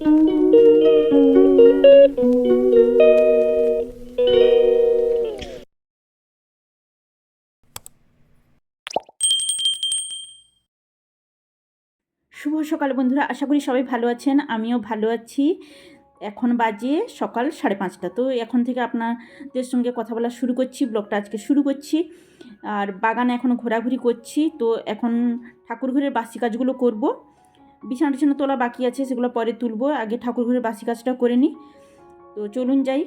শুভ সকাল বন্ধুরা, আশা করি সবাই ভালো আছেন, আমিও ভালো আছি। এখন বাজে সকাল সাড়ে পাঁচটা, তো এখন থেকে আপনাদের সঙ্গে কথা বলা শুরু করছি, ব্লগটা আজকে শুরু করছি। আর বাগানে এখন ঘোরাঘুরি করছি, তো এখন ঠাকুর ঘরের বাসি কাজগুলো করব। বিছানা টিছানা তোলা বাকি আছে, সেগুলো পরে তুলবো। আগে ঠাকুর ঘরের বাসি কাজটা করে নিই তো চলুন যাই।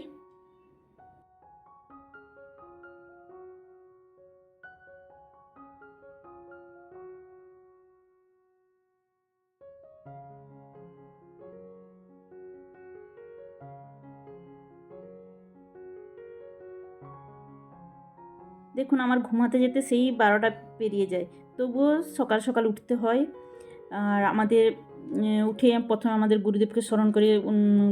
দেখুন, আমার ঘুমাতে যেতে সেই বারোটা পেরিয়ে যায়। তবুও সকাল সকাল উঠতে হয়। আর আমাদের উঠে প্রথমে আমাদের গুরুদেবকে স্মরণ করে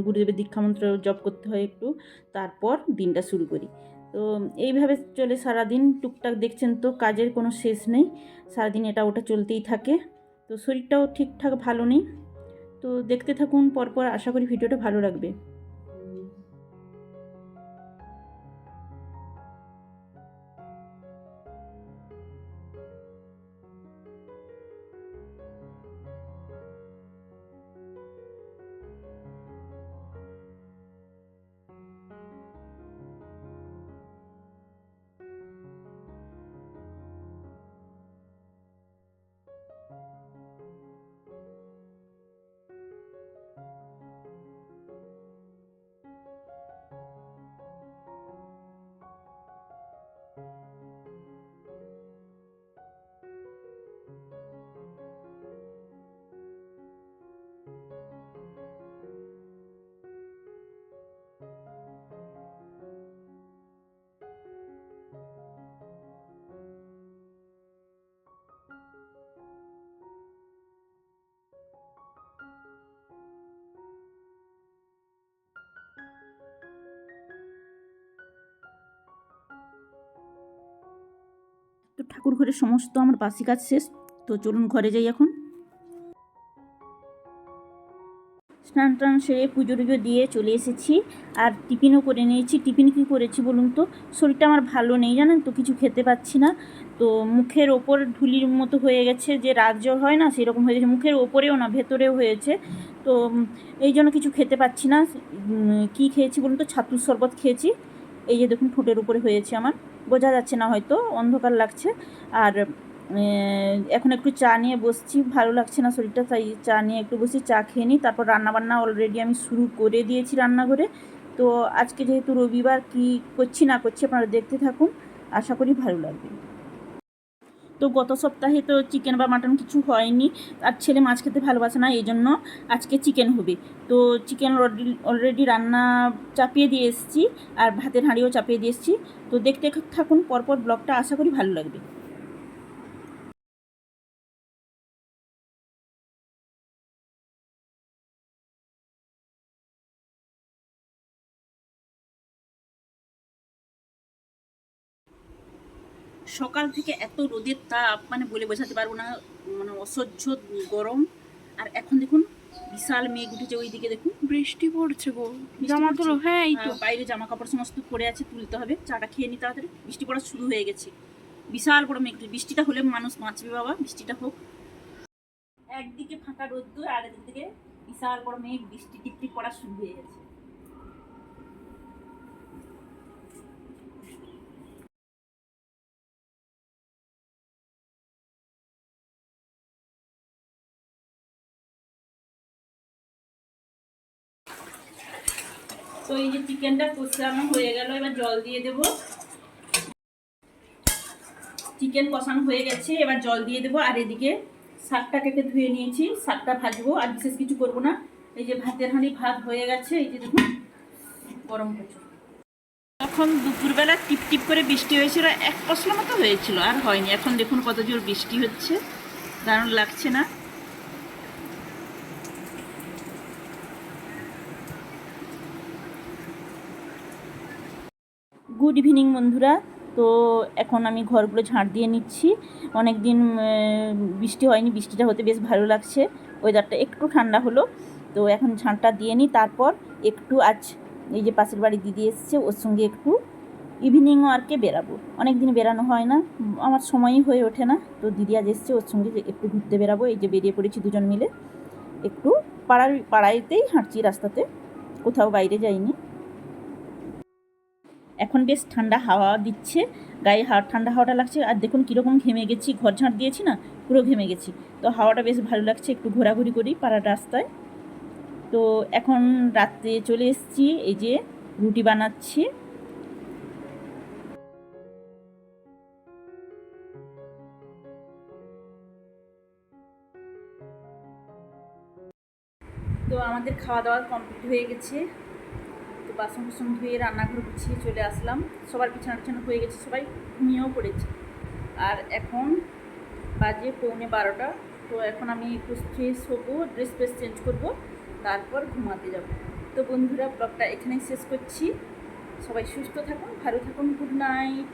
গুরুদেবের দীক্ষামন্ত্র জপ করতে হয় একটু। তারপর দিনটা শুরু করি। তো এইভাবে চলে সারাদিন। টুকটাক দেখছেন তো, কাজের কোনো শেষ নেই। সারাদিন এটা ওটা চলতেই থাকে। তো শরীরটাও ঠিকঠাক ভালো নেই। তো দেখতে থাকুন, পরপর আশা করি ভিডিওটা ভালো লাগবে। তো ঠাকুর ঘরের সমস্ত আমার বাসি কাজ শেষ, তো চলুন ঘরে যাই এখন। স্নান টান সেরে পুজো টুজো দিয়ে চলে এসেছি, আর টিফিনও করে নিয়েছি। টিফিন কী করেছি বলুন তো? শরীরটা আমার ভালো নেই, জানেন তো, কিছু খেতে পাচ্ছি না। তো মুখের ওপর ঢুলির মতো হয়ে গেছে, যে রাজ্য হয় না, সেরকম হয়ে গেছে। মুখের ওপরেও না, ভেতরেও হয়েছে। তো এই জন্য কিছু খেতে পাচ্ছি না। কী খেয়েছি বলুন তো? ছাতুর শরবত খেয়েছি। এই যে দেখুন, ঠোঁটের উপরে হয়েছে আমার। বোঝা যাচ্ছে না হয়তো, অন্ধকার লাগছে। আর এখন একটু চা নিয়ে বসছি, ভালো লাগছে না শরীরটা, তাই চা নিয়ে একটু বসছি, চা খেয়ে নিই। তারপর রান্নাবান্না অলরেডি আমি শুরু করে দিয়েছি রান্নাঘরে। তো আজকে যেহেতু রবিবার, কি করছি না করছি আপনারা দেখতে থাকুন। আশা করি ভালো লাগবে। তো গত সপ্তাহে তো চিকেন বা মাটন কিছু হয়নি। আর ছেলে মাছ খেতে ভালোবাসে না, এই জন্য আজকে চিকেন হবে। তো চিকেন অলরেডি রান্না চাপিয়ে দিয়ে এসেছি, আর ভাতের হাঁড়িও চাপিয়ে দিয়ে এসেছি। তো দেখতে থাকুন, পরপর ব্লগটা আশা করি ভালো লাগবে। সকাল থেকে এত রোদের তাপ মানে বলে বোঝাতে পারব না মানে অসহ্য গরম। আর এখন দেখুন বিশাল মেঘ উঠেছে ওইদিকে দেখুন। বৃষ্টি পড়ছে গো। জামা? তোলো হ্যাঁ এই তো। বাইরে জামা কাপড় সমস্ত পড়ে আছে তুলতে হবে। চাটা খেয়ে নি তাড়াতাড়ি। বৃষ্টি পড়া শুরু হয়ে গেছে। বিশাল বড় মেঘ বৃষ্টিটা হলে মানুষ বাঁচবে বাবা বৃষ্টিটা হোক। একদিকে ফাঁকা রোদ্দুর আর একদিকে বিশাল বড় মেঘ বৃষ্টি টিপটিপ পড়া শুরু হয়ে গেছে। তো এই যে চিকেনটা কষানো হয়ে গেল, এবার জল দিয়ে দেব। চিকেন কষানো হয়ে গেছে, এবার জল দিয়ে দেবো। আর এদিকে শাকটা কেটে ধুয়ে নিয়েছি, শাকটা ভাজবো, আর বিশেষ কিছু করব না। এই যে ভাতের হাঁড়ি ভাত হয়ে গেছে, এই যে দেখুন, গরম করছে। তখন দুপুরবেলা টিপ টিপ করে বৃষ্টি হয়েছিল, এক পশলা মতো হয়েছিল, আর হয়নি। এখন দেখুন কত জোর বৃষ্টি হচ্ছে, দারুণ লাগছে না। গুড ইভিনিং বন্ধুরা। তো এখন আমি ঘরগুলো ঝাঁট দিয়ে নিচ্ছি। অনেক দিন বৃষ্টি হয়নি, বৃষ্টিটা হতে বেশ ভালো লাগছে। ওয়েদারটা একটু ঠান্ডা হলো। তো এখন ঝাঁটটা দিয়ে নিই। তারপর একটু আজ এই যে পাশের বাড়ি দিদি এসছে, ওর সঙ্গে একটু ইভিনিং ওয়ার্কে বেরাবো। অনেক দিন বেরানো হয় না, আমার সময়ই হয়ে ওঠে না। তো দিদি আজ এসছে, ওর সঙ্গে একটু ঘুরতে বেরাবো। এই যে বেরিয়ে পড়েছি দুজন মিলে। একটু পাড়ার, পাড়াইতেই হাঁটছি রাস্তাতে। কোথাও বাইরে যাইনি। এখন বেশ ঠান্ডা হাওয়া দিচ্ছে, গায়ে হাওয়া, ঠান্ডা হাওয়াটা লাগছে। আর দেখুন কীরকম ঘেমে গেছি, ঘর ঝাঁট দিয়েছি না, পুরো ঘেমে গেছি। তো হাওয়াটা বেশ ভালো লাগছে, একটু ঘোরাঘুরি করি পাড়ার রাস্তায়। তো এখন রাত্রে চলে এসেছি, এই যে রুটি বানাচ্ছি। তো আমাদের খাওয়া দাওয়া কমপ্লিট হয়ে গেছে। বাসন কুসন ধুয়ে রান্নাঘর গুছিয়ে চলে আসলাম। সবার বিছানা টিছানা হয়ে গেছে, সবাই ঘুমিয়েও পড়েছে। আর এখন বাজে পৌনে বারোটা, তো এখন আমি একটু ফ্রেশ হব ড্রেস ফ্রেস চেঞ্জ করব, তারপর ঘুমাতে যাব। তো বন্ধুরা ব্লগটা এখানেই শেষ করছি। সবাই সুস্থ থাকুন, ভালো থাকুন গুড নাইট